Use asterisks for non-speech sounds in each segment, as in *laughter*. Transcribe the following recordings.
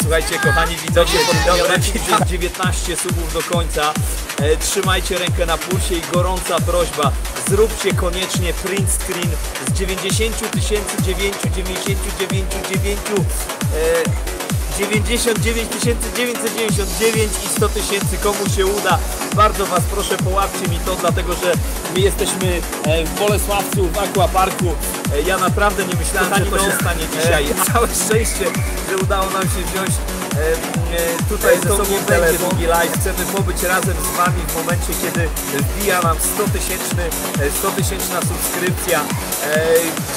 słuchajcie, kochani widzowie, podbijamy 19 subów do końca. E, trzymajcie rękę na pulsie i gorąca prośba, zróbcie koniecznie print screen z 90 tysięcy 99 e, 99 999 i 100 tysięcy komu się uda. Bardzo Was proszę połapcie mi to, dlatego że my jesteśmy e, w Bolesławcu, w Aquaparku. E, Ja naprawdę nie myślałem, że to się stanie dzisiaj. *laughs* Całe szczęście, że udało nam się wziąć e, e, tutaj ze sobą będzie długi live. Chcemy pobyć razem z Wami w momencie, kiedy wbija nam 100 tysięczny, 100 tysięczna subskrypcja. E,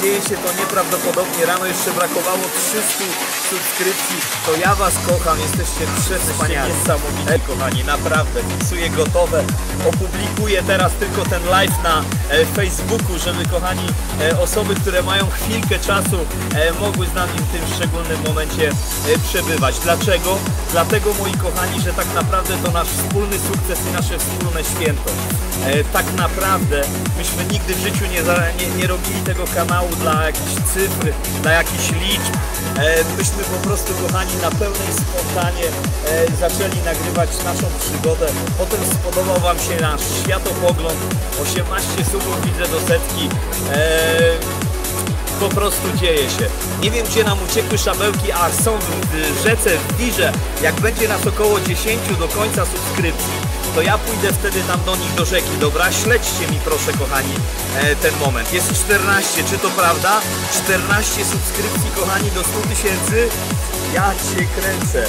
Dzieje się to nieprawdopodobnie. Rano jeszcze brakowało 300 subskrypcji. To ja Was kocham, jesteście przewspaniali. Niesamowici, kochani, naprawdę. Fisuję gotowe. Opublikuję teraz tylko ten live na e, Facebooku, żeby, kochani, e, osoby, które mają chwilkę czasu, e, mogły z nami w tym szczególnym momencie e, przebywać. Dlaczego? Dlatego, moi kochani, że tak naprawdę to nasz wspólny sukces i nasze wspólne święto. E, tak naprawdę myśmy nigdy w życiu nie, nie, nie robili tego kanału dla jakichś cyfr, dla jakichś liczb. E, myśmy po prostu, kochani, na pełnej spontanie e, zaczęli nagrywać naszą przygodę. Potem spodobał Wam się nasz światopogląd. 18 subów widzę do setki. E, po prostu dzieje się. Nie wiem gdzie nam uciekły szabełki, a są w w rzece, w wirze. Jak będzie nas około 10 do końca subskrypcji, to ja pójdę wtedy tam do nich do rzeki, dobra? Śledźcie mi proszę kochani e, ten moment. Jest 14, czy to prawda? 14 subskrypcji kochani do 100 tysięcy. Ja cię kręcę.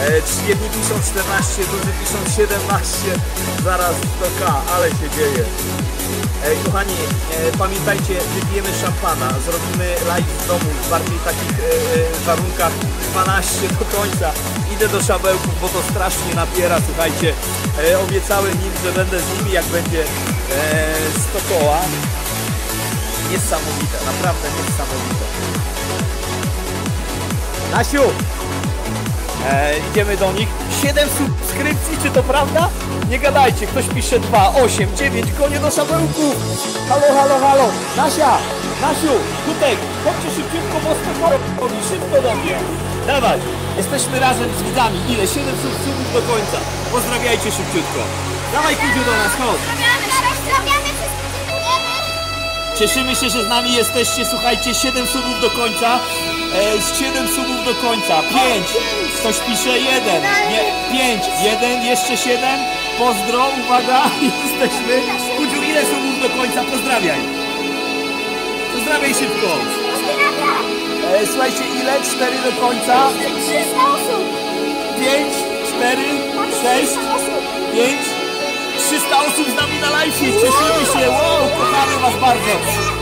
E, jedni piszą 14, drudzy piszą 17, zaraz 100k, ale się dzieje. E, kochani, e, pamiętajcie, wypijemy szampana, zrobimy live w domu w bardziej takich e, e, warunkach 12 do końca. Idę do szabełków, bo to strasznie napiera, słuchajcie. E, obiecałem im, że będę z nimi jak będzie e, 100 koła. Niesamowite, naprawdę niesamowite. Nasiu! E, idziemy do nich. 7 subskrypcji, czy to prawda? Nie gadajcie, ktoś pisze 2, 8, 9, konie do szabełku. Halo, halo, halo. Nasia, Nasiu, Kutek, chodźcie szybciutko, bo robi, szybko do mnie. Dawaj, jesteśmy razem z widzami. Ile? 7 subskrypcji do końca. Pozdrawiajcie szybciutko. Dawaj, Kudziu, do nas, chodź. Cieszymy się, że z nami jesteście. Słuchajcie, 7 subów do końca. E, z 7 subów do końca. 5. Ktoś pisze 1. Nie, 5. 1, jeszcze 7. Pozdro, uwaga, *laughs* jesteśmy. Kudziu, ile subów do końca? Pozdrawiaj. Pozdrawiaj szybko. E, słuchajcie, ile? 4 do końca. 300 osób. 5, 4, 6, 5. 300 osób z nami na live. Cieszymy się. Wow, kochamy Was bardzo.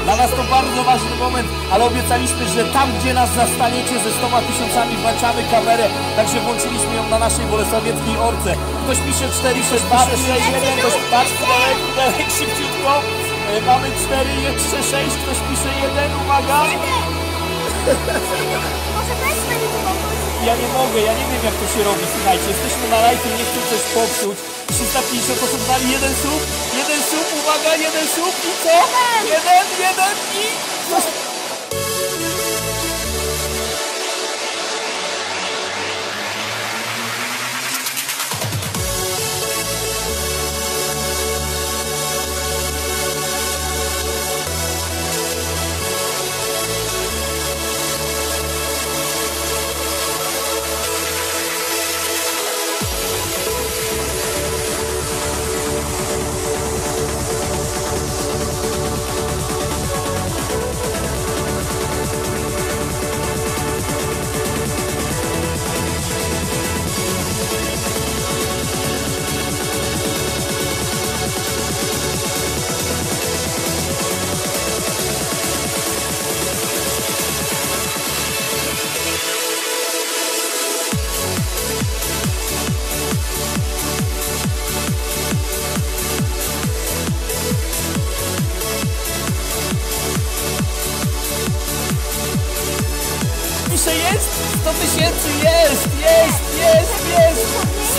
Dla nas to bardzo ważny moment, ale obiecaliśmy, że tam, gdzie nas zastaniecie ze 100 tysiącami, włączamy kamerę. Także włączyliśmy ją na naszej bolesławieckiej orce. Ktoś pisze 4, 6, 2, 6, 1, ktoś patrz, pudełek, pudełek, szybciutko. E, Mamy 4, jeszcze 6, ktoś pisze 1, uwaga. Może też będzie. Ja nie mogę, ja nie wiem jak to się robi, słuchajcie, jesteśmy na live, nie chcę coś popsuć. 350 osób dali jeden sub, jeden sub, uwaga, jeden sub i co? Jeden, jeden i... Pisze jest? 100 tysięcy jest, jest, jest, jest!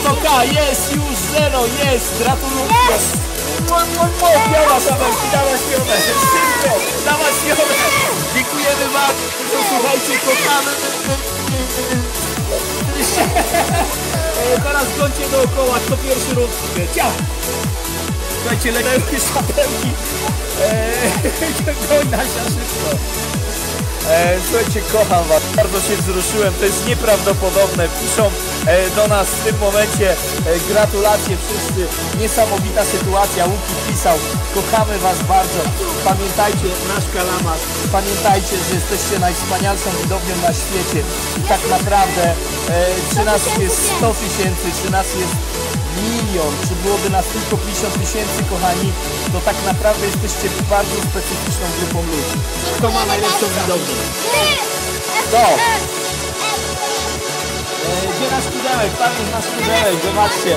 100k jest, już zero, jest, gratuluję! Biała szabelki, dała śpiowe, szybko, dała śpiowe! Dziękujemy wam, że słuchajcie, kochamy! E, teraz gońcie dookoła, kto pierwszy ruch. Ciao! Słuchajcie, legają szapelki. Eee, *laughs* goń Nasia szybko. E, słuchajcie, kocham was, bardzo się wzruszyłem, to jest nieprawdopodobne. Piszą e, do nas w tym momencie e, gratulacje wszyscy, niesamowita sytuacja. Łuki pisał, kochamy was bardzo. Pamiętajcie, nasz kalamas, pamiętajcie, że jesteście najwspanialszą widownią na świecie. I tak naprawdę, e, czy nas jest 100 tysięcy, czy nas jest milion, czy byłoby nas tylko 50 tysięcy, kochani, to tak naprawdę jesteście bardzo specyficzną grupą ludzi. Kto ma najlepszą widownię? To! Gdzie nasz pudełek? Tam jest nasz pudełek, zobaczcie.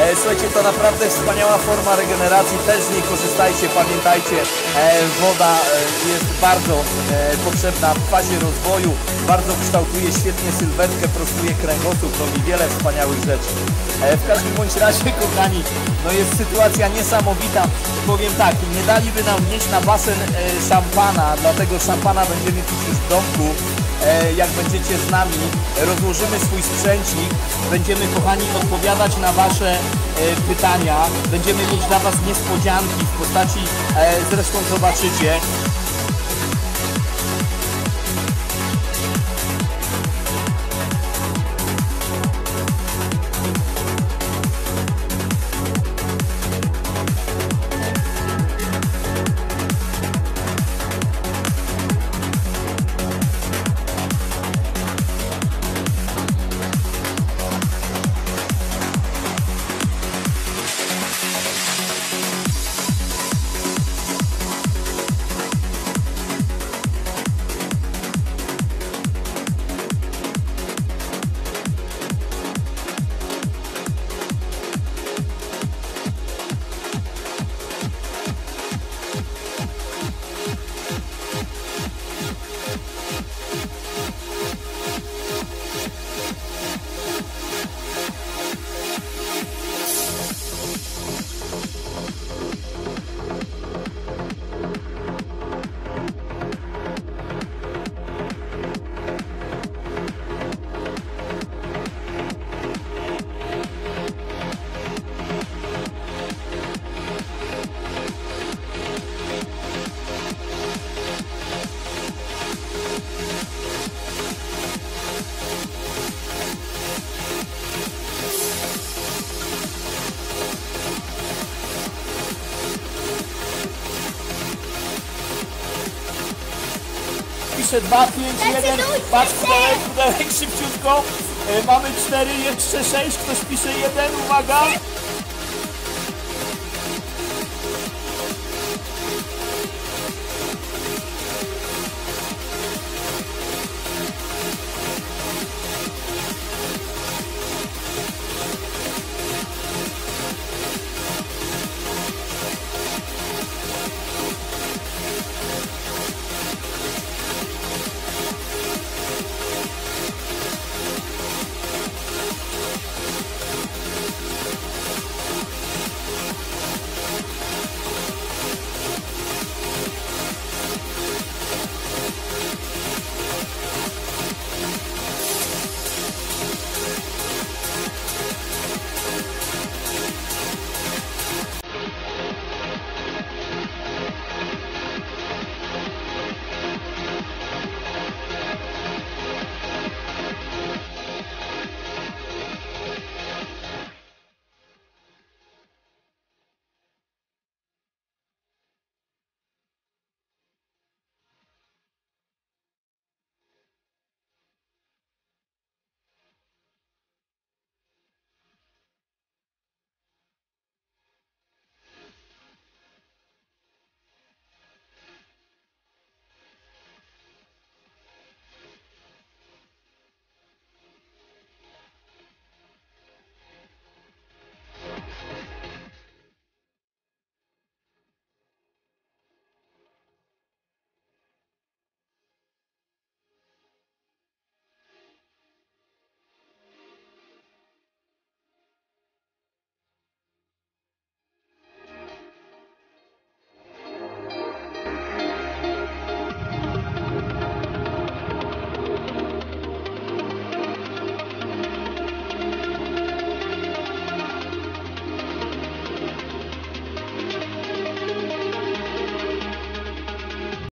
E, Słuchajcie, to naprawdę wspaniała forma regeneracji, też z niej korzystajcie, pamiętajcie, e, woda e, jest bardzo potrzebna w fazie rozwoju, bardzo kształtuje świetnie sylwetkę, prostuje kręgosłup, robi wiele wspaniałych rzeczy. W każdym bądź razie, *laughs* kochani, no jest sytuacja niesamowita. Powiem tak, nie daliby nam wnieść na basen szampana, dlatego szampana będziemy pić już w domku. E, jak będziecie z nami, rozłożymy swój sprzęcik, będziemy kochani odpowiadać na Wasze e, pytania, będziemy mieć dla Was niespodzianki w postaci, e, zresztą zobaczycie, pisze 2, 5, 1, Decydujcie patrz się! pudełek, pudełek szybciutko, e, mamy 4, jeszcze 6, ktoś pisze 1, uwaga,